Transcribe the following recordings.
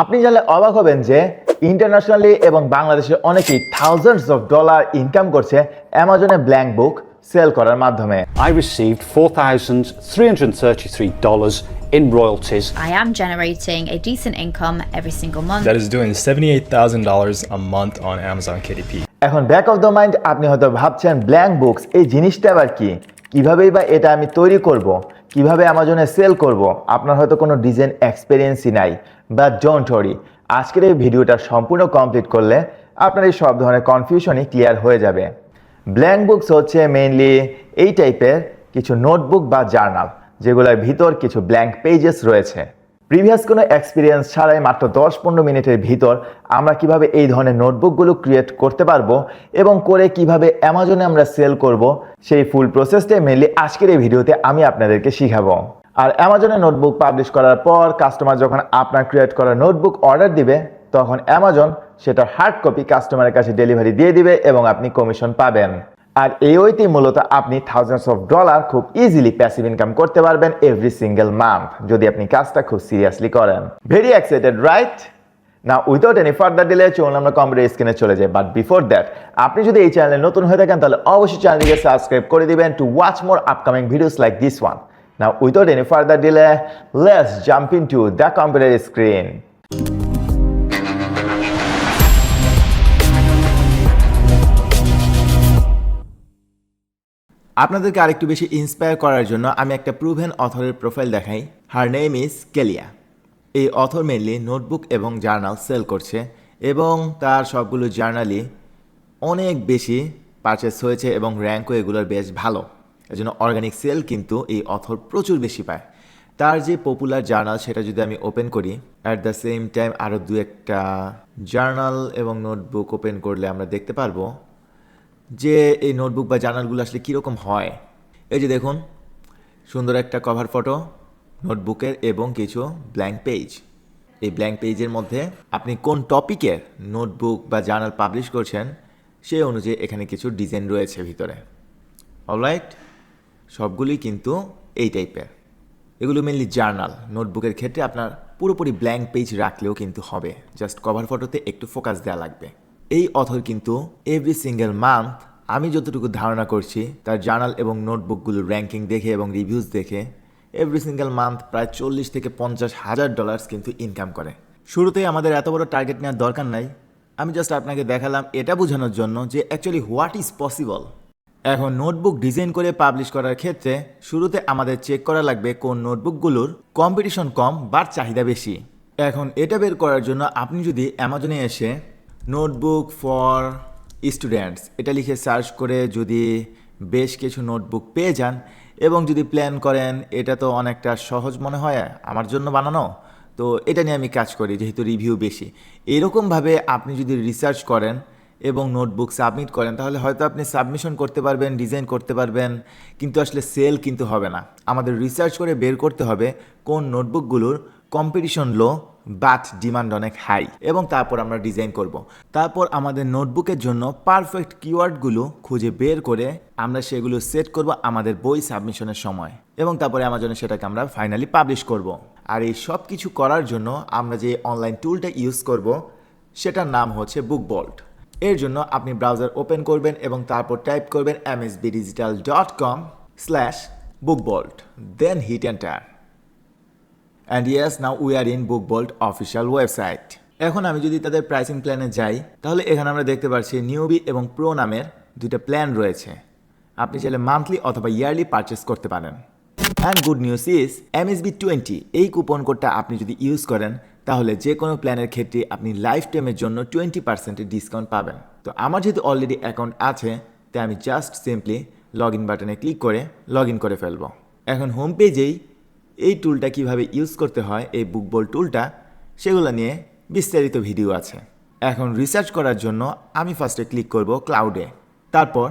আপনি জানলে অবাক হবেন যে ইন্টারন্যাশনালি এবং বাংলাদেশে অনেকেই থাউজেন্ডস অফ ডলার ইনকাম করছে অ্যামাজনে ব্ল্যাঙ্ক বুক সেল করার মাধ্যমে। I received $4,333 in royalties. I am generating a decent income every single month. that is doing $78,000 a month on Amazon KDP. এখন ব্যাক অফ দ্য মাইন্ড আপনি হয়তো ভাবছেন blank books এই জিনিসটা আবার কি? কিভাবেই বা এটা আমি তৈরি করব? কীভাবে অ্যামাজনে সেল করব? আপনার হয়তো কোনো ডিজাইন এক্সপিরিয়েন্সই নাই। বা ডোন্ট ওরি আজকের এই ভিডিওটা সম্পূর্ণ কমপ্লিট করলে আপনার এই সব ধরনের কনফিউশনই ক্লিয়ার হয়ে যাবে। ব্ল্যাঙ্ক বুকস হচ্ছে মেইনলি এই টাইপের কিছু নোটবুক বা জার্নাল যেগুলোর ভিতর কিছু ব্ল্যাঙ্ক পেজেস রয়েছে। প্রিভিয়াস কোনো এক্সপিরিয়েন্স ছাড়াই মাত্র দশ পনেরো মিনিটের ভিতর আমরা কীভাবে এই ধরনের নোটবুকগুলো ক্রিয়েট করতে পারব এবং করে কীভাবে অ্যামাজনে আমরা সেল করব, সেই ফুল প্রসেসটাই মেনলি আজকের এই ভিডিওতে আমি আপনাদেরকে শিখাবো। আর অ্যামাজনে নোটবুক পাবলিশ করার পর কাস্টমার যখন আপনার ক্রিয়েট করা নোটবুক অর্ডার দিবে, তখন অ্যামাজন সেটার হার্ড কপি কাস্টমারের কাছে ডেলিভারি দিয়ে দিবে এবং আপনি কমিশন পাবেন। আর এই ওইতেই মূলত আপনি থাউজেন্ডস অফ ডলার খুব ইজিলি প্যাসিভ ইনকাম করতে পারবেন এভরি সিঙ্গেল মান্থ যদি আপনি কাজটা খুব সিরিয়াসলি করেন। ভেরি এক্সাইটেড রাইট না উইদাউট এনি ফার্দার ডিলে চলুন আমরা কম্পিউটার স্ক্রিনে চলে যাই। বাট বিফোর দ্যাট আপনি যদি এই চ্যানেলে নতুন হয়ে থাকেন, তাহলে অবশ্যই চ্যানেলটিকে সাবস্ক্রাইব করে দিবেন to watch more upcoming videos like this one without any further delay let's jump into the computer screen আপনাদেরকে আরেকটু বেশি ইন্সপায়ার করার জন্য আমি একটা প্রুভেন অথরের প্রোফাইল দেখাই। হার নেম ইজ কেলিয়া এই অথর মেনলি নোটবুক এবং জার্নাল সেল করছে এবং তার সবগুলো জার্নালই অনেক বেশি পারচেস হয়েছে এবং র্যাঙ্কও এগুলোর বেশ ভালো। এজন্য অর্গানিক সেল কিন্তু এই অথর প্রচুর বেশি পায়। তার যে পপুলার জার্নাল সেটা যদি আমি ওপেন করি অ্যাট দ্য সেম টাইম আরও দু একটা জার্নাল এবং নোটবুক ওপেন করলে আমরা দেখতে পারব যে এই নোটবুক বা জার্নালগুলো আসলে কীরকম হয়। এই যে দেখুন, সুন্দর একটা কভার ফটো নোটবুকের এবং কিছু ব্ল্যাঙ্ক পেজ এই ব্ল্যাঙ্ক পেজের মধ্যে আপনি কোন টপিকের নোটবুক বা জার্নাল পাবলিশ করছেন, সেই অনুযায়ী এখানে কিছু ডিজাইন রয়েছে ভিতরে। অলরাইট সবগুলোই কিন্তু এই টাইপের এগুলো মেনলি জার্নাল নোটবুকের ক্ষেত্রে আপনার পুরোপুরি ব্ল্যাঙ্ক পেজ রাখলেও কিন্তু হবে। জাস্ট কভার ফটোতে একটু ফোকাস দেওয়া লাগবে। এই অথর কিন্তু এভরি সিঙ্গেল মান্থ আমি যতটুকু ধারণা করছি, তার জার্নাল এবং নোটবুকগুলোর র্যাঙ্কিং দেখে এবং রিভিউজ দেখে এভরি সিঙ্গেল মান্থ প্রায় চল্লিশ থেকে পঞ্চাশ হাজার ডলার্স কিন্তু ইনকাম করে। শুরুতেই আমাদের এত বড় টার্গেট নেওয়ার দরকার নাই। আমি জাস্ট আপনাকে দেখালাম এটা বোঝানোর জন্য যে অ্যাকচুয়ালি হোয়াট ইজ পসিবল এখন নোটবুক ডিজাইন করে পাবলিশ করার ক্ষেত্রে শুরুতে আমাদের চেক করা লাগবে কোন নোটবুকগুলোর কম্পিটিশন কম বা চাহিদা বেশি। এখন এটা বের করার জন্য আপনি যদি অ্যামাজনে এসে নোটবুক ফর স্টুডেন্টস, এটা লিখে সার্চ করে যদি বেশ কিছু নোটবুক পেয়ে যান এবং যদি প্ল্যান করেন, এটা তো অনেকটা সহজ মনে হয় আমার জন্য বানানো, তো এটা নিয়ে আমি কাজ করি যেহেতু রিভিউ বেশি। এরকমভাবে আপনি যদি রিসার্চ করেন এবং নোটবুক সাবমিট করেন, তাহলে হয়তো আপনি সাবমিশন করতে পারবেন, ডিজাইন করতে পারবেন, কিন্তু আসলে সেল কিন্তু হবে না। আমাদের রিসার্চ করে বের করতে হবে কোন নোটবুকগুলোর কম্পিটিশন লো বাট ডিমান্ড অনেক হাই এবং তারপর আমরা ডিজাইন করব। তারপর আমাদের নোটবুকের জন্য পারফেক্ট কিওয়ার্ডগুলো খুঁজে বের করে আমরা সেগুলো সেট করব আমাদের বই সাবমিশনের সময় এবং তারপরে আমাজনে সেটাকে আমরা ফাইনালি পাবলিশ করব। আর এই সব কিছু করার জন্য আমরা যে অনলাইন টুলটা ইউজ করব, সেটার নাম হচ্ছে বুক বল্ট এর জন্য আপনি ব্রাউজার ওপেন করবেন এবং তারপর টাইপ করবেন MSB digital dot com slash Book Bolt then hit enter and yes now we are in Book Bolt official website এখন আমি যদি তাদের প্রাইসিং প্ল্যানে যাই, তাহলে এখানে আমরা দেখতে পাচ্ছি নিউবি এবং প্রো নামের দুইটা প্ল্যান রয়েছে। আপনি চাইলে মান্থলি অথবা ইয়ারলি পারচেস করতে পারেন। And good news is MSB twenty এই কুপন কোডটা আপনি যদি ইউজ করেন তাহলে যে কোনো প্ল্যানের ক্ষেত্রে আপনি লাইফ টাইমের জন্য টোয়েন্টি পার্সেন্টের ডিসকাউন্ট পাবেন। তো আমার যেহেতু অলরেডি অ্যাকাউন্ট আছে, তাই আমি জাস্ট সিম্পলি লগ ইন বাটনে ক্লিক করে লগ ইন করে ফেলব। এখন হোম পেজেই এই টুলটা কীভাবে ইউজ করতে হয়, এই বুকবল টুলটা সেগুলো নিয়ে বিস্তারিত ভিডিও আছে। এখন রিসার্চ করার জন্য আমি ফার্স্টে ক্লিক করব ক্লাউডে তারপর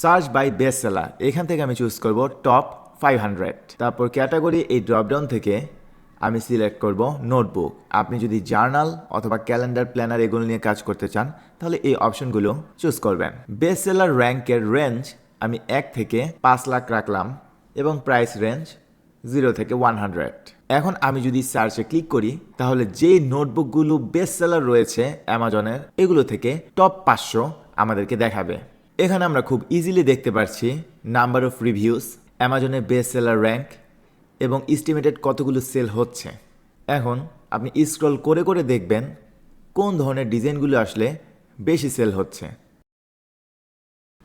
সার্চ বাই বেস্ট সেলার এখান থেকে আমি চুজ করব টপ ফাইভ হান্ড্রেড তারপর ক্যাটাগরি এই ড্রপডাউন থেকে আমি সিলেক্ট করব নোটবুক। আপনি যদি জার্নাল অথবা ক্যালেন্ডার প্ল্যানার এগুলো নিয়ে কাজ করতে চান, তাহলে এই অপশনগুলো চুজ করবেন। বেস্ট সেলার র্যাঙ্কের রেঞ্জ আমি এক থেকে পাঁচ লাখ রাখলাম এবং প্রাইস রেঞ্জ জিরো থেকে ওয়ান হান্ড্রেড। এখন আমি যদি সার্চে ক্লিক করি, তাহলে যেই নোটবুকগুলো বেস্ট সেলার রয়েছে অ্যামাজনের, এগুলো থেকে টপ পাঁচশো আমাদেরকে দেখাবে। এখানে আমরা খুব ইজিলি দেখতে পারছি নাম্বার অফ রিভিউস অ্যামাজনের বেস্ট সেলার র্যাঙ্ক এবং ইস্টিমেটেড কতগুলো সেল হচ্ছে। এখন আপনি স্ক্রল করে করে দেখবেন কোন ধরনের ডিজাইনগুলো আসলে বেশি সেল হচ্ছে।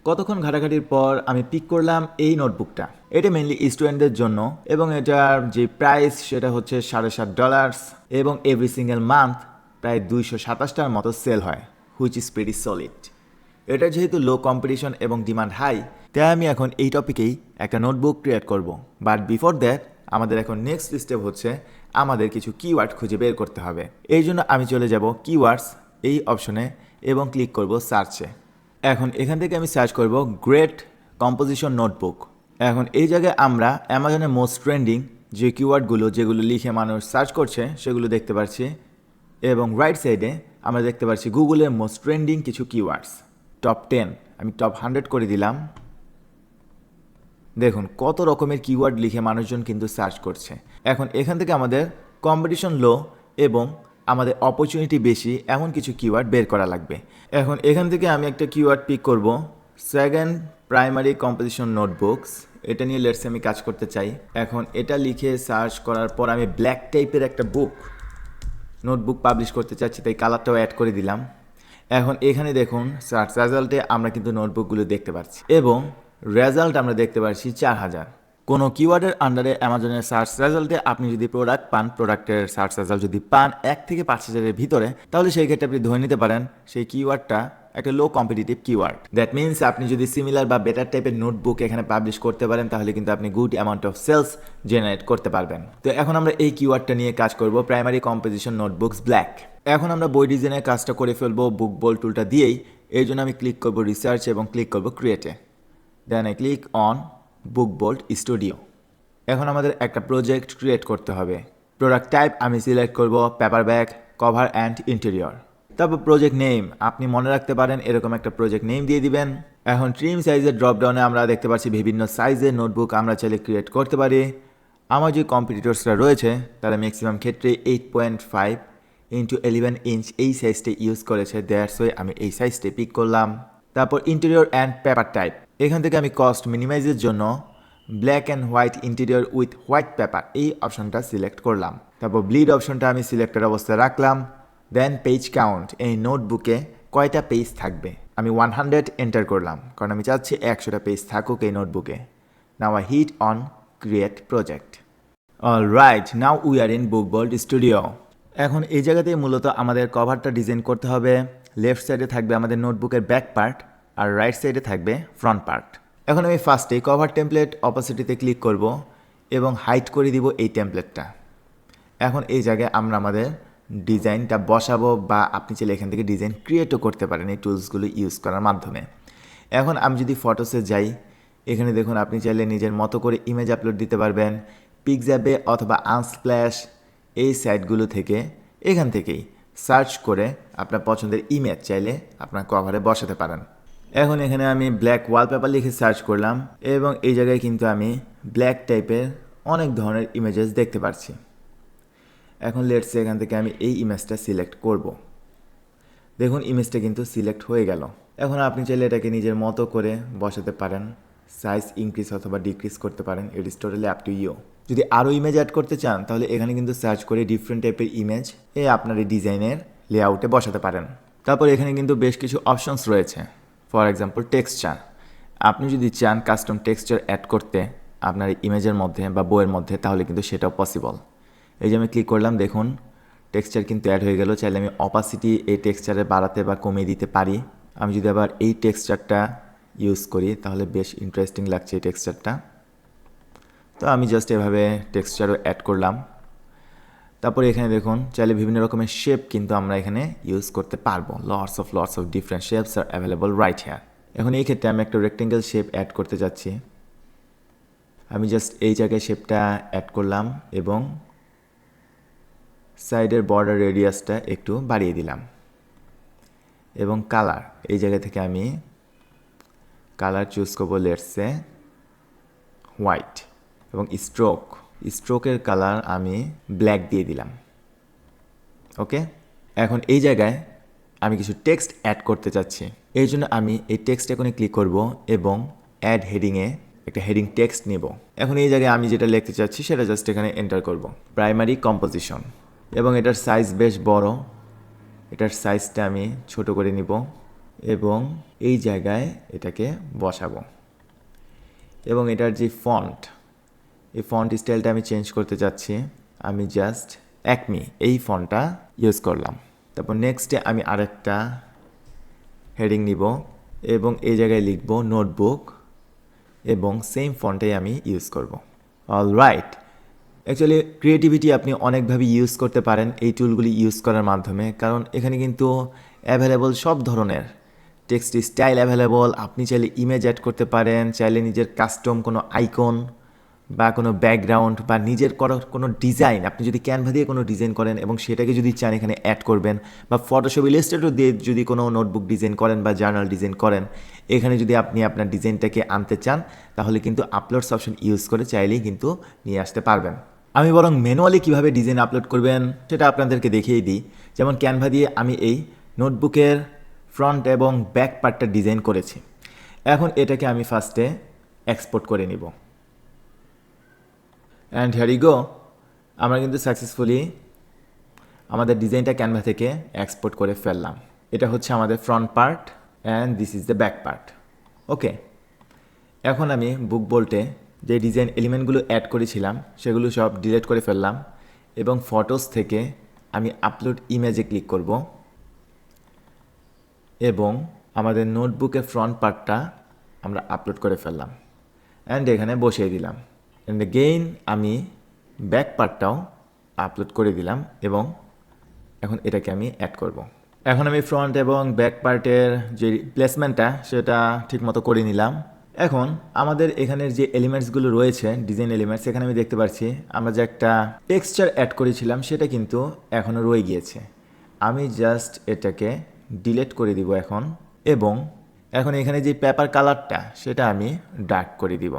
কতক্ষণ ঘাটাঘাটির পর আমি পিক করলাম এই নোটবুকটা এটা মেনলি স্টুডেন্টদের জন্য এবং এটার যে প্রাইস সেটা হচ্ছে সাড়ে সাত ডলার্স এবং এভরি সিঙ্গেল মান্থ প্রায় দুইশো সাতাশটার মতো সেল হয় হুইচ ইজ ভেরি সলিড এটা যেহেতু লো কম্পিটিশন এবং ডিমান্ড হাই তাই আমি এখন এই টপিকেই একটা নোটবুক ক্রিয়েট করব। বাট বিফোর দ্যাট আমাদের এখন নেক্সট স্টেপ হচ্ছে আমাদের কিছু কিওয়ার্ড খুঁজে বের করতে হবে। এই জন্য আমি চলে যাব কিওয়ার্ডস এই অপশনে এবং ক্লিক করব সার্চে এখন এখান থেকে আমি সার্চ করব গ্রেট কম্পোজিশন নোটবুক এখন এই জায়গায় আমরা অ্যামাজনের মোস্ট ট্রেন্ডিং যে কিওয়ার্ডগুলো যেগুলো লিখে মানুষ সার্চ করছে সেগুলো দেখতে পাচ্ছি এবং রাইট সাইডে আমরা দেখতে পাচ্ছি গুগলের মোস্ট ট্রেন্ডিং কিছু কিওয়ার্ডস টপ টেন আমি টপ হান্ড্রেড করে দিলাম। দেখুন, কত রকমের কিওয়ার্ড লিখে মানুষজন কিন্তু সার্চ করছে। এখন এখান থেকে আমাদের কম্পিটিশন লো এবং আমাদের অপরচুনিটি বেশি এমন কিছু কিওয়ার্ড বের করা লাগবে। এখন এখান থেকে আমি একটা কিওয়ার্ড পিক করব সেকেন্ড প্রাইমারি কম্পোজিশন নোটবুকস এটা নিয়ে লেটসে আমি কাজ করতে চাই। এখন এটা লিখে সার্চ করার পর আমি ব্ল্যাক টাইপের একটা বুক নোটবুক পাবলিশ করতে চাচ্ছি, তাই কালারটাও অ্যাড করে দিলাম। এখন এখানে দেখুন সার্চ রেজাল্টে আমরা কিন্তু নোটবুকগুলো দেখতে পাচ্ছি। এবং রেজাল্ট আমরা দেখতে পাচ্ছি চার হাজার। কোনো কিওয়ার্ডের আন্ডারে অ্যামাজনের সার্চ রেজাল্টে আপনি যদি প্রোডাক্ট পান প্রোডাক্টের সার্চ রেজাল্ট যদি পান এক থেকে পাঁচ হাজারের ভিতরে, তাহলে সেই ক্ষেত্রে আপনি ধরে নিতে পারেন সেই কিওয়ার্ডটা একটা low competitive keyword that means আপনি যদি সিমিলার বা বেটার টাইপের নোটবুক এখানে পাবলিশ করতে পারেন, তাহলে কিন্তু আপনি good amount of sales generate করতে পারবেন। তো এখন আমরা এই কিওয়ার্ডটা নিয়ে কাজ করব প্রাইমারি কম্পোজিশন নোটবুকস ব্ল্যাক এখন আমরা বই ডিজাইনের কাজটা করে ফেলব বুক বল টুলটা দিয়েই। এই জন্য আমি ক্লিক করব রিসার্চ এবং ক্লিক করব ক্রিয়েটে then I click on Book Bolt studio এখন আমাদের একটা প্রজেক্ট ক্রিয়েট করতে হবে। প্রোডাক্ট টাইপ আমি সিলেক্ট করব paperback cover and interior তারপর প্রজেক্ট নেম আপনি মনে রাখতে পারেন এরকম একটা প্রজেক্ট নেম দিয়ে দিবেন। এখন ট্রিম সাইজের ড্রপডাউনে আমরা দেখতে পাচ্ছি বিভিন্ন সাইজের নোটবুক আমরা চাইলে ক্রিয়েট করতে পারি। আমার যে কম্পিটিটর্সরা রয়েছে, তারা ম্যাক্সিমাম ক্ষেত্রে eight point five into eleven inch এই সাইজটি ইউজ করেছে। দ্যাটস ওয়ে আমি এই সাইজটি পিক করলাম। তারপর ইন্টেরিয়র অ্যান্ড পেপার টাইপ এখান থেকে আমি কস্ট মিনিমাইজের জন্য black and white interior with white paper এই অপশনটা সিলেক্ট করলাম। তারপর ব্লিড অপশনটা আমি সিলেক্টের অবস্থায় রাখলাম। দেন পেজ কাউন্ট এই নোটবুকে কয়টা পেজ থাকবে? আমি ওয়ান হান্ড্রেড এন্টার করলাম, কারণ আমি চাচ্ছি একশোটা পেজ থাকুক এই নোটবুকে now I hit on create project all right now we are in Book Bolt studio এখন এই জায়গাতেই মূলত আমাদের কভারটা ডিজাইন করতে হবে। লেফট সাইডে থাকবে আমাদের নোটবুকের ব্যাক পার্ট আর রাইট সাইডে থাকবে ফ্রন্ট পার্ট এখন আমি ফার্স্টে কভার টেমপ্লেট অপোসিটিতে ক্লিক করব এবং হাইট করে দিব এই টেমপ্লেটটা এখন এই জায়গায় আমরা আমাদের ডিজাইনটা বসাবো বা আপনি চাইলে এখান থেকে ডিজাইন ক্রিয়েটও করতে পারেন এই টুলসগুলো ইউজ করার মাধ্যমে। এখন আমি যদি ফটোসে যাই, এখানে দেখুন আপনি চাইলে নিজের মতো করে ইমেজ আপলোড দিতে পারবেন পিকজ্যাবে অথবা আনস্প্ল্যাশ এই সাইটগুলো থেকে। এখান থেকেই সার্চ করে আপনার পছন্দের ইমেজ চাইলে আপনার কভারে বসাতে পারেন। এখন এখানে আমি ব্ল্যাক ওয়ালপেপার লিখে সার্চ করলাম এবং এই জায়গায় কিন্তু আমি ব্ল্যাক টাইপের অনেক ধরনের ইমেজেস দেখতে পাচ্ছি এখন লেটসে এখান থেকে আমি এই ইমেজটা সিলেক্ট করব। দেখুন ইমেজটা কিন্তু সিলেক্ট হয়ে গেল। এখন আপনি চাইলে এটাকে নিজের মতো করে বসাতে পারেন সাইজ ইনক্রিজ অথবা ডিক্রিজ করতে পারেন it is totally up to you যদি আরও ইমেজ অ্যাড করতে চান, তাহলে এখানে কিন্তু সার্চ করে ডিফারেন্ট টাইপের ইমেজ এ আপনার এই ডিজাইনের লেআউটে বসাতে পারেন। তারপর এখানে কিন্তু বেশ কিছু অপশনস রয়েছে। ফর এক্সাম্পল টেক্সচার আপনি যদি চান কাস্টম টেক্সচার অ্যাড করতে আপনার ইমেজের মধ্যে বা বইয়ের মধ্যে, তাহলে কিন্তু সেটাও পসিবল এই যে আমি ক্লিক করলাম, দেখুন টেক্সচার কিন্তু অ্যাড হয়ে গেল। চাইলে আমি অপাসিটি এই টেক্সচারে বাড়াতে বা কমিয়ে দিতে পারি। আমি যদি আবার এই টেক্সচারটা ইউজ করি, তাহলে বেশ ইন্টারেস্টিং লাগছে এই টেক্সচারটা তো আমি জাস্ট এভাবে টেক্সচারও অ্যাড করলাম। তারপরে এখানে দেখুন, চাইলে বিভিন্ন রকমের শেপ কিন্তু আমরা এখানে ইউজ করতে পারব। Lots of lots of different shapes are available right here এখন এই ক্ষেত্রে আমি একটা রেক্টেঙ্গেল শেপ অ্যাড করতে যাচ্ছি। আমি জাস্ট এই জায়গায় শেপটা অ্যাড করলাম এবং সাইডের বর্ডার রেডিয়াসটা একটু বাড়িয়ে দিলাম। এবং কালার এই জায়গা থেকে আমি কালার চুজ করব লেটসে হোয়াইট এবং স্ট্রোক স্ট্রোকের কালার আমি ব্ল্যাক দিয়ে দিলাম। ওকে? এখন এই জায়গায় আমি কিছু টেক্সট অ্যাড করতে চাচ্ছি। এই জন্য আমি এই টেক্সট এখানে ক্লিক করব এবং অ্যাড হেডিংয়ে একটা হেডিং টেক্সট নেব। এখন এই জায়গায় আমি যেটা লিখতে চাচ্ছি সেটা জাস্ট এখানে এন্টার করব। প্রাইমারি কম্পোজিশন এবং এটার সাইজ বেশ বড়। এটার সাইজটা আমি ছোট করে নিব এবং এই জায়গায় এটাকে বসাবো। এবং এটার যে ফন্ট এই ফন্ট স্টাইলটা আমি চেঞ্জ করতে চাচ্ছি আমি জাস্ট একমি এই ফন্টটা ইউজ করলাম। তারপর নেক্সটে আমি আরেকটা হেডিং নিব এবং এই জায়গায় লিখব নোটবুক এবং সেম ফন্টেই আমি ইউজ করব। অল রাইট অ্যাকচুয়ালি ক্রিয়েটিভিটি আপনি অনেকভাবে ইউজ করতে পারেন এই টুলগুলি ইউজ করার মাধ্যমে, কারণ এখানে কিন্তু অ্যাভেলেবল সব ধরনের টেক্সট স্টাইল অ্যাভেলেবল আপনি চাইলে ইমেজ অ্যাড করতে পারেন, চাইলে নিজের কাস্টম কোনো আইকন বা কোনো ব্যাকগ্রাউন্ড বা নিজের করা কোনো ডিজাইন আপনি যদি ক্যানভা দিয়ে কোনো ডিজাইন করেন এবং সেটাকে যদি চান এখানে অ্যাড করবেন বা ফটোশপ ইলাস্ট্রেটর দিয়ে যদি কোনো নোটবুক ডিজাইন করেন বা জার্নাল ডিজাইন করেন, এখানে যদি আপনি আপনার ডিজাইনটাকে আনতে চান, তাহলে কিন্তু আপলোডস অপশন ইউজ করে চাইলেই কিন্তু নিয়ে আসতে পারবেন। আমি বরং ম্যানুয়ালি কীভাবে ডিজাইন আপলোড করবেন, সেটা আপনাদেরকে দেখিয়ে দিই। যেমন ক্যানভা দিয়ে আমি এই নোটবুকের ফ্রন্ট এবং ব্যাক পার্টটা ডিজাইন করেছি। এখন এটাকে আমি ফার্স্টে এক্সপোর্ট করে নিব। অ্যান্ড হ্যারি গো আমরা কিন্তু সাকসেসফুলি আমাদের ডিজাইনটা ক্যানভা থেকে এক্সপোর্ট করে ফেললাম। এটা হচ্ছে আমাদের front part and this is the back part okay এখন আমি বুক বোল্টে যে ডিজাইন এলিমেন্টগুলো অ্যাড করেছিলাম, সেগুলো সব ডিলিট করে ফেললাম এবং ফটোস থেকে আমি আপলোড ইমেজে ক্লিক করব। এবং আমাদের নোটবুকের ফ্রন্ট পার্টটা আমরা আপলোড করে ফেললাম। অ্যান্ড এখানে বসিয়ে দিলাম। অ্যান্ড গেইন আমি ব্যাক পার্টটাও আপলোড করে দিলাম এবং এখন এটাকে আমি অ্যাড করব। এখন আমি ফ্রন্ট এবং ব্যাক পার্টের যে প্লেসমেন্টটা সেটা ঠিকমতো করে নিলাম। এখন আমাদের এখানের যে এলিমেন্টসগুলো রয়েছে ডিজাইন এলিমেন্টস এখানে আমি দেখতে পাচ্ছি, আমরা যে একটা টেক্সচার অ্যাড করেছিলাম, সেটা কিন্তু এখনও রয়ে গিয়েছে। আমি জাস্ট এটাকে ডিলেট করে দিব এখন এবং এখন এখানে যে পেপার কালারটা সেটা আমি ডার্ক করে দিব।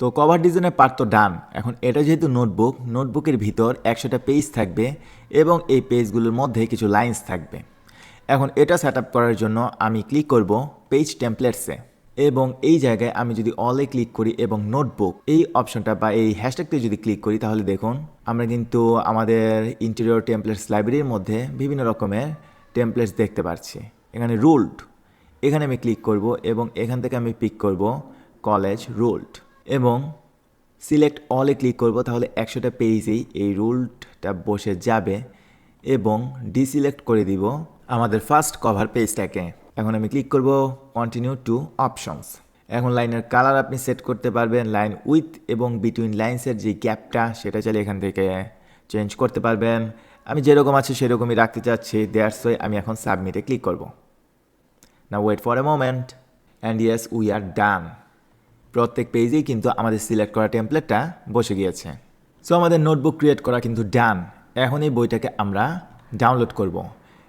তো কভার ডিজাইনের পার্ট তো ডান এখন এটা যেহেতু নোটবুক নোটবুকের ভিতর একশোটা পেজ থাকবে এবং এই পেজগুলোর মধ্যে কিছু লাইন্স থাকবে। এখন এটা সেট করার জন্য আমি ক্লিক করব পেজ টেমপ্লেটসে এবং এই জায়গায় আমি যদি অলে ক্লিক করি এবং নোটবুক এই অপশনটা বা এই হ্যাশট্যাগতে যদি ক্লিক করি তাহলে দেখুন আমরা কিন্তু আমাদের ইন্টেরিয়র টেমপ্লেটস লাইব্রেরির মধ্যে বিভিন্ন রকমের টেমপ্লেটস দেখতে পাচ্ছি এখানে রুলড এখানে আমি ক্লিক করব এবং এখান থেকে আমি পিক করব কলেজ রুলড এবং সিলেক্ট অলে ক্লিক করব, তাহলে একশোটা পেজেই এই রুলটা বসে যাবে এবং ডিসিলেক্ট করে দিব আমাদের ফার্স্ট কভার পেজটাকে এখন আমি ক্লিক করব কন্টিনিউ টু অপশনস এখন লাইনের কালার আপনি সেট করতে পারবেন লাইন উইথ এবং বিটুইন লাইন্সের যে গ্যাপটা সেটা চাইলে এখান থেকে চেঞ্জ করতে পারবেন। আমি যেরকম আছে, সেরকমই রাখতে চাচ্ছি। দেয়ার্স ওয়ে আমি এখন সাবমিটে ক্লিক করব। না wait for a moment and yes we are done প্রত্যেক পেজেই কিন্তু আমাদের সিলেক্ট করা টেমপ্লেটটা বসে গিয়েছে। সো আমাদের নোটবুক ক্রিয়েট করা কিন্তু ডান এখন এই বইটাকে আমরা ডাউনলোড করব।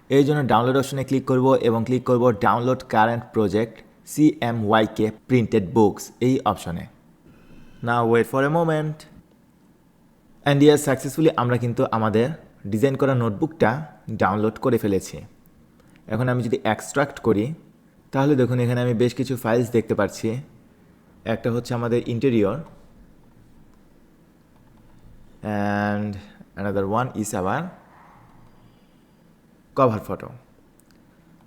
এই জন্য ডাউনলোড অপশনে ক্লিক করব এবং ক্লিক করব download current project C M Y K printed books এই অপশনে না wait for a moment and yeah successfully আমরা কিন্তু আমাদের ডিজাইন করা নোটবুকটা ডাউনলোড করে ফেলেছি। এখন আমি যদি এক্সট্রাক্ট করি, তাহলে দেখুন এখানে আমি বেশ কিছু ফাইলস দেখতে পাচ্ছি। একটা হচ্ছে আমাদের interior and another one is our cover photo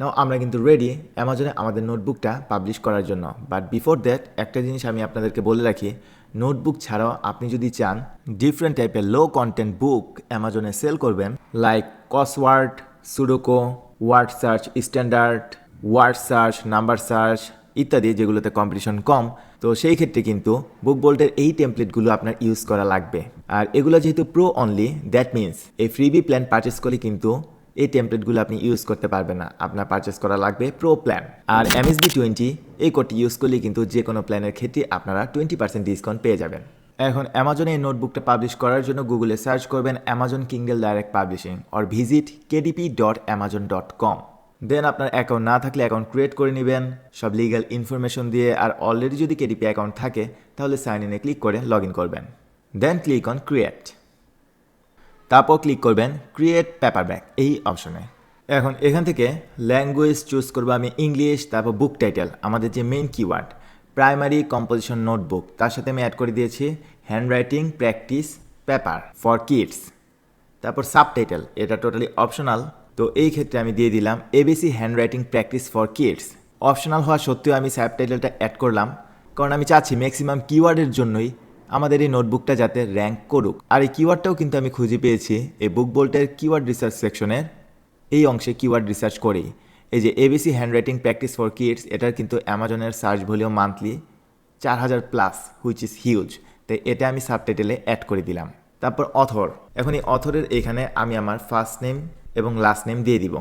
now আমরা কিন্তু রেডি অ্যামাজনে আমাদের নোটবুকটা পাবলিশ করার জন্য। বাট বিফোর দ্যাট একটা জিনিস আমি আপনাদেরকে বলে রাখি নোটবুক ছাড়াও আপনি যদি চান ডিফারেন্ট টাইপের লো কন্টেন্ট বুক অ্যামাজনে সেল করবেন like crossword sudoku word search standard word search number search ইত্যাদি, যেগুলোতে কম্পিটিশন কম তো সেই ক্ষেত্রে কিন্তু বুক বোল্টের এই টেমপ্লেটগুলো আপনার ইউজ করা লাগবে। আর এগুলো যেহেতু প্রো অনলি দ্যাট মিন্স এই ফ্রিবি প্ল্যান পারচেস করলে কিন্তু এই টেমপ্লেটগুলো আপনি ইউজ করতে পারবেন না। আপনার পারচেস করা লাগবে প্রো প্ল্যান আর এমএসবি টোয়েন্টি এই কোডটি ইউজ করলে কিন্তু যে কোনো প্ল্যানের ক্ষেত্রে আপনারা টোয়েন্টি পার্সেন্ট ডিসকাউন্ট পেয়ে যাবেন। এখন অ্যামাজনে এই নোটবুকটা পাবলিশ করার জন্য গুগলে সার্চ করবেন Amazon Kindle direct publishing or visit K D P dot Amazon dot com then আপনার অ্যাকাউন্ট না থাকলে অ্যাকাউন্ট ক্রিয়েট করে নেবেন, সব লিগ্যাল ইনফরমেশন দিয়ে, আর অলরেডি যদি কেডিপি অ্যাকাউন্ট থাকে, তাহলে সাইন ইনে ক্লিক করে লগ ইন করবেন। দেন ক্লিক অন ক্রিয়েট তারপর ক্লিক করবেন ক্রিয়েট পেপার ব্যাগ এই অপশনে এখন এখান থেকে ল্যাঙ্গুয়েজ চুজ করব আমি ইংলিশ তারপর বুক টাইটেল আমাদের যে main keyword primary composition notebook তার সাথে আমি অ্যাড করে দিয়েছি handwriting practice paper for kids তারপর সাবটাইটেল এটা টোটালি অপশনাল তো এই ক্ষেত্রে আমি দিয়ে দিলাম A B C handwriting practice for kids optional হওয়া সত্ত্বেও আমি সাবটাইটেলটা অ্যাড করলাম, কারণ আমি চাচ্ছি ম্যাক্সিমাম কিওয়ার্ডের জন্যই আমাদের এই নোটবুকটা যাতে র্যাঙ্ক করুক। আর এই কিওয়ার্ডটাও কিন্তু আমি খুঁজে পেয়েছি এই বুক বোল্টের কিওয়ার্ড রিসার্চ সেকশনের এই অংশে কিওয়ার্ড রিসার্চ করেই। এই যে A B C handwriting practice for kids এটার কিন্তু অ্যামাজনের সার্চ ভলিউম মান্থলি চার হাজার প্লাস হুইচ ইজ হিউজ তাই এটা আমি সাবটাইটেলে অ্যাড করে দিলাম। তারপর অথর এখন এই অথরের এখানে আমি আমার ফার্স্ট নেম এবং লাস্ট নেম দিয়ে দিব।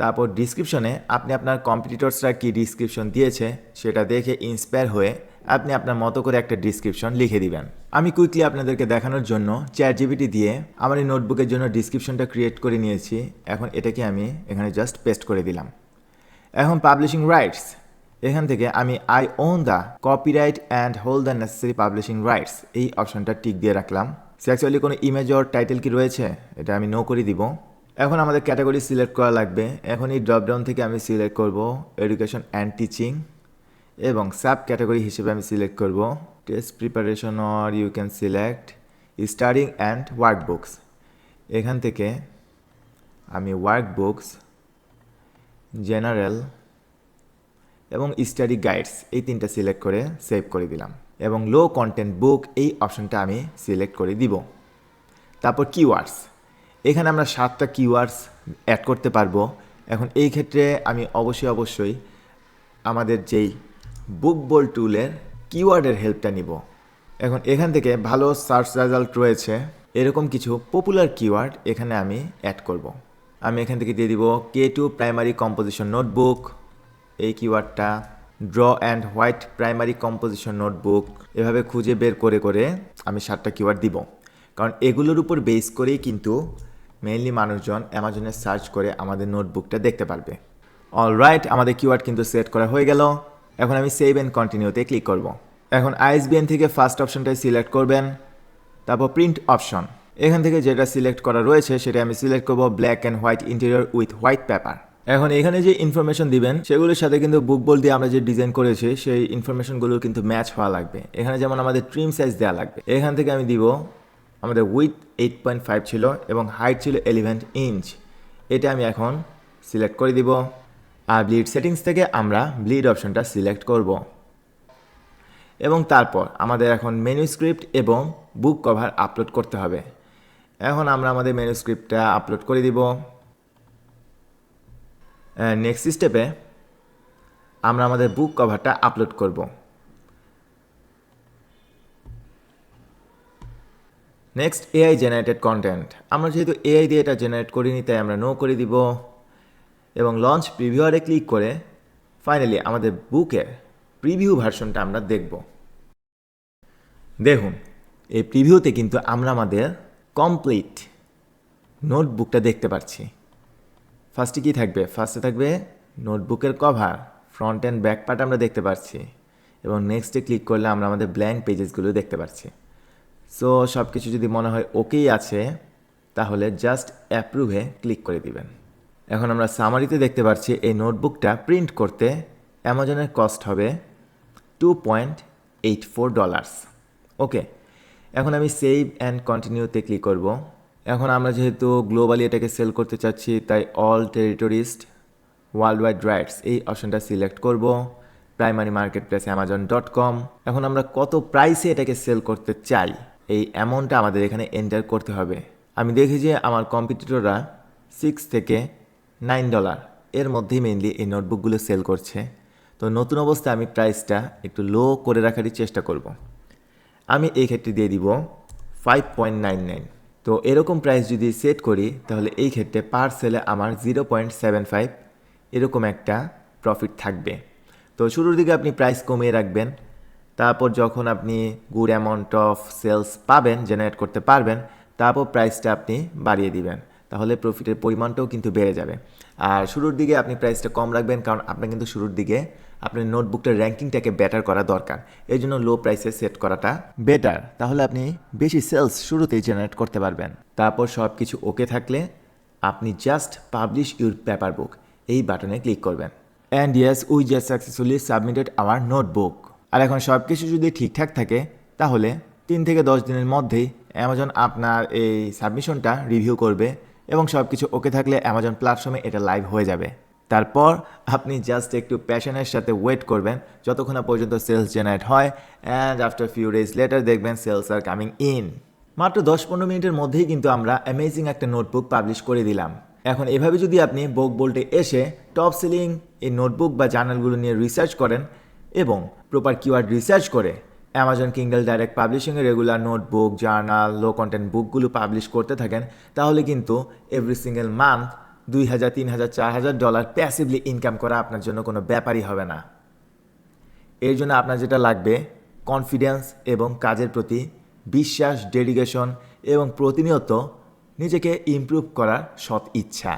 তারপর ডিসক্রিপশনে আপনি আপনার কম্পিটিটরসরা কি ডিসক্রিপশন দিয়েছে সেটা দেখে ইন্সপায়ার হয়ে আপনি আপনার মতো করে একটা ডিসক্রিপশন লিখে দিবেন। আমি কুইকলি আপনাদেরকে দেখানোর জন্য চ্যাট জিবিটি দিয়ে আমার এই নোটবুকের জন্য ডিসক্রিপশনটা ক্রিয়েট করে নিয়েছি। এখন এটাকে আমি এখানে জাস্ট পেস্ট করে দিলাম। এখন পাবলিশিং রাইটস এখান থেকে আমি I own the copyright and hold the necessary publishing rights এই অপশনটা টিক দিয়ে রাখলাম। সে অ্যাকচুয়ালি কোনো ইমেজ ওর টাইটেল কি রয়েছে? এটা আমি নো করে দিব। এখন আমাদের ক্যাটাগরি সিলেক্ট করা লাগবে। এখন এই ড্রপডাউন থেকে আমি সিলেক্ট করব এডুকেশন অ্যান্ড টিচিং এবং সাব ক্যাটাগরি হিসেবে আমি সিলেক্ট করব। Test preparation or you can select studying and work books এখান থেকে আমি ওয়ার্ক বুকস জেনারেল এবং স্টাডি গাইডস এই তিনটা সিলেক্ট করে সেভ করে দিলাম এবং লো কন্টেন্ট বুক এই অপশনটা আমি সিলেক্ট করে দিব। তারপর কিওয়ার্ডস এখানে আমরা সাতটা কিওয়ার্ডস অ্যাড করতে পারব। এখন এই ক্ষেত্রে আমি অবশ্যই অবশ্যই আমাদের যেই বুক বোল টুলের কিওয়ার্ডের হেল্পটা নিব। এখন এখান থেকে ভালো সার্চ রেজাল্ট রয়েছে। এরকম কিছু পপুলার কিওয়ার্ড এখানে আমি অ্যাড করব। আমি এখান থেকে দিয়ে দিব K two primary composition notebook এই কিওয়ার্ডটা draw and white primary composition notebook এভাবে খুঁজে বের করে করে আমি সাতটা কিওয়ার্ড দিব। কারণ এগুলোর উপর বেস করেই কিন্তু মেইনলি মানুষজন অ্যামাজনে সার্চ করে আমাদের নোটবুকটা দেখতে পারবে। অলরাইট আমাদের কিওয়ার্ড কিন্তু সেট করা হয়ে গেল। এখন আমি সেভ অ্যান্ড কন্টিনিউতে ক্লিক করব। এখন আইএসবিএন থেকে ফার্স্ট অপশনটাই সিলেক্ট করবেন। তারপর প্রিন্ট অপশন এখান থেকে যেটা সিলেক্ট করা রয়েছে, সেটা আমি সিলেক্ট করব black and white interior with white paper এখন এখানে যে ইনফরমেশন দিবেন, সেগুলোর সাথে কিন্তু বুক বল দিয়ে আমরা যে ডিজাইন করেছি, সেই ইনফরমেশনগুলো কিন্তু ম্যাচ হওয়া লাগবে। এখানে যেমন আমাদের ট্রিম সাইজ দেওয়া লাগবে। এখান থেকে আমি দিব আমাদের উইথ এইট পয়েন্ট ফাইভ ছিল এবং হাইট ছিল এলিভেন ইঞ্চ এটা আমি এখন সিলেক্ট করে দিব। আর ব্লিড সেটিংস থেকে আমরা ব্লিড অপশনটা সিলেক্ট করব। এবং তারপর আমাদের এখন মেনু স্ক্রিপ্ট এবং বুক কভার আপলোড করতে হবে। এখন আমরা আমাদের মেনু স্ক্রিপ্টটা আপলোড করে দিব। নেক্সট স্টেপে আমরা আমাদের বুক কভারটা আপলোড করব। নেক্সট এআই জেনারেটেড কন্টেন্ট আমরা যেহেতু এআই দিয়ে এটা জেনারেট করিনি, তাই আমরা নো করে দিব। এবং লঞ্চ প্রিভিউয়ারে ক্লিক করে ফাইনালি আমাদের বুকের প্রিভিউ ভার্সনটা আমরা দেখব। দেখুন, এই প্রিভিউতে কিন্তু আমরা আমাদের কমপ্লিট নোটবুকটা দেখতে পাচ্ছি। ফার্স্টে কী থাকবে? ফার্স্টে থাকবে নোটবুকের cover front and back part আমরা দেখতে পাচ্ছি। এবং নেক্সটে ক্লিক করলে আমরা আমাদের ব্ল্যাঙ্ক পেজেসগুলো দেখতে পাচ্ছি। সো সব কিছু যদি মনে হয় ওকেই আছে, তাহলে জাস্ট অ্যাপ্রুভে ক্লিক করে দিবেন। এখন আমরা সামারিতে দেখতে পাচ্ছি এই নোটবুকটা প্রিন্ট করতে অ্যামাজনের কস্ট হবে two point eight four dollars okay এখন আমি সেভ অ্যান্ড কন্টিনিউতে ক্লিক করব। এখন আমরা যেহেতু গ্লোবালি এটাকে সেল করতে চাচ্ছি, তাই all territories world wide rights এই অপশনটা সিলেক্ট করব। Primary market place Amazon dot com এখন আমরা কত প্রাইসে এটাকে সেল করতে চাই এই অ্যামাউন্টটা আমাদের এখানে এন্টার করতে হবে। আমি দেখি যে আমার কম্পিটিটররা সিক্স থেকে নাইন ডলার এর মধ্যেই মেইনলি এই নোটবুকগুলো সেল করছে। তো নতুন অবস্থায় আমি প্রাইসটা একটু লো করে রাখারই চেষ্টা করব। আমি এই ক্ষেত্রে দিয়ে দিব ফাইভ পয়েন্ট নাইন নাইন তো এরকম প্রাইস যদি সেট করি, তাহলে এই ক্ষেত্রে পার সেলে আমার জিরো পয়েন্ট সেভেন ফাইভ এরকম একটা প্রফিট থাকবে। তো শুরুর দিকে আপনি প্রাইস কমিয়ে রাখবেন তারপর যখন আপনি গুড অ্যামাউন্ট অফ সেলস পাবেন জেনারেট করতে পারবেন, তারপর প্রাইসটা আপনি বাড়িয়ে দিবেন। তাহলে প্রফিটের পরিমাণটাও কিন্তু বেড়ে যাবে। আর শুরুর দিকে আপনি প্রাইসটা কম রাখবেন, কারণ আপনার কিন্তু শুরুর দিকে আপনার নোটবুকটার র্যাঙ্কিংটাকে বেটার করা দরকার। এই জন্য লো প্রাইসে সেট করাটা বেটার তাহলে আপনি বেশি সেলস শুরুতেই জেনারেট করতে পারবেন। তারপর সব কিছু ওকে থাকলে আপনি just publish your paper book এই বাটনে ক্লিক করবেন। And yes we just successfully submitted our notebook আর এখন সব কিছু যদি ঠিকঠাক থাকে, তাহলে তিন থেকে দশ দিনের মধ্যেই অ্যামাজন আপনার এই সাবমিশনটা রিভিউ করবে এবং সব কিছু ওকে থাকলে অ্যামাজন প্ল্যাটফর্মে এটা লাইভ হয়ে যাবে। তারপর আপনি জাস্ট একটু প্যাশনের সাথে ওয়েট করবেন, যতক্ষণ পর্যন্ত সেলস জেনারেট হয় and after few days later দেখবেন সেলস আর কামিং ইন মাত্র দশ পনেরো মিনিটের মধ্যেই কিন্তু আমরা অ্যামেজিং একটা নোটবুক পাবলিশ করে দিলাম। এখন এভাবে যদি আপনি বুক বোল্টে এসে টপ সেলিং এই নোটবুক বা জার্নালগুলো নিয়ে রিসার্চ করেন এবং প্রপার কিওয়ার্ড রিসার্চ করে Amazon Kindle direct পাবলিশিংয়ে regular notebook journal low content বুকগুলো publish করতে থাকেন, তাহলে কিন্তু এভরি সিঙ্গেল মান্থ দুই হাজার, তিন হাজার, চার হাজার ডলার প্যাসিভলি ইনকাম করা আপনার জন্য কোনো ব্যাপারই হবে না। এর জন্য আপনার যেটা লাগবে কনফিডেন্স এবং কাজের প্রতি বিশ্বাস ডেডিকেশন এবং প্রতিনিয়ত নিজেকে ইমপ্রুভ করার সৎ ইচ্ছা।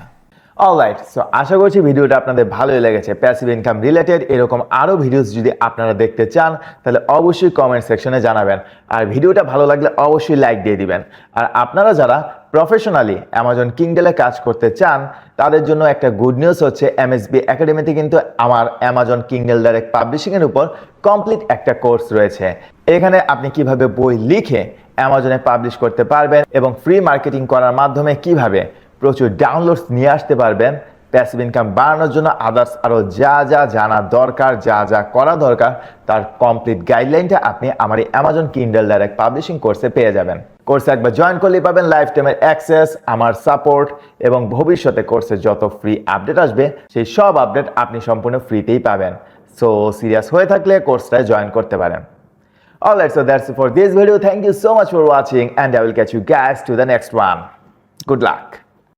অলরাইট সো আশা করছি ভিডিওটা আপনাদের ভালোই লেগেছে। প্যাসিভ ইনকাম রিলেটেড এরকম আরও ভিডিওস যদি আপনারা দেখতে চান, তাহলে অবশ্যই কমেন্ট সেকশনে জানাবেন। আর ভিডিওটা ভালো লাগলে অবশ্যই লাইক দিয়ে দিবেন। আর আপনারা যারা প্রফেশনালি অ্যামাজন কিংডেলে কাজ করতে চান, তাদের জন্য একটা গুড নিউজ হচ্ছে এমএসবি একাডেমিতে কিন্তু আমার অ্যামাজন কিংডেল ডাইরেক্ট পাবলিশিংয়ের উপর কমপ্লিট একটা কোর্স রয়েছে। এখানে আপনি কীভাবে বই লিখে অ্যামাজনে পাবলিশ করতে পারবেন এবং ফ্রি মার্কেটিং করার মাধ্যমে কীভাবে প্রচুর ডাউনলোডস নিয়ে আসতে পারবেন প্যাসিভ ইনকাম বাড়ানোর জন্য আদার্স আরও যা যা জানা দরকার যা যা করা দরকার তার কমপ্লিট গাইডলাইনটা আপনি আমার এই অ্যামাজন কিন্ডেল ডাইরেক্ট পাবলিশিং কোর্সে পেয়ে যাবেন কোর্সে একবার জয়েন করলেই পাবেন লাইফ টাইমের অ্যাক্সেস আমার সাপোর্ট এবং ভবিষ্যতে কোর্সে যত ফ্রি আপডেট আসবে সেই সব আপডেট আপনি সম্পূর্ণ ফ্রিতেই পাবেন সো সিরিয়াস হয়ে থাকলে কোর্সটায় জয়েন করতে পারেন so that's it for this video. Thank you so much for watching, and I will catch you guys to the next one. Good luck.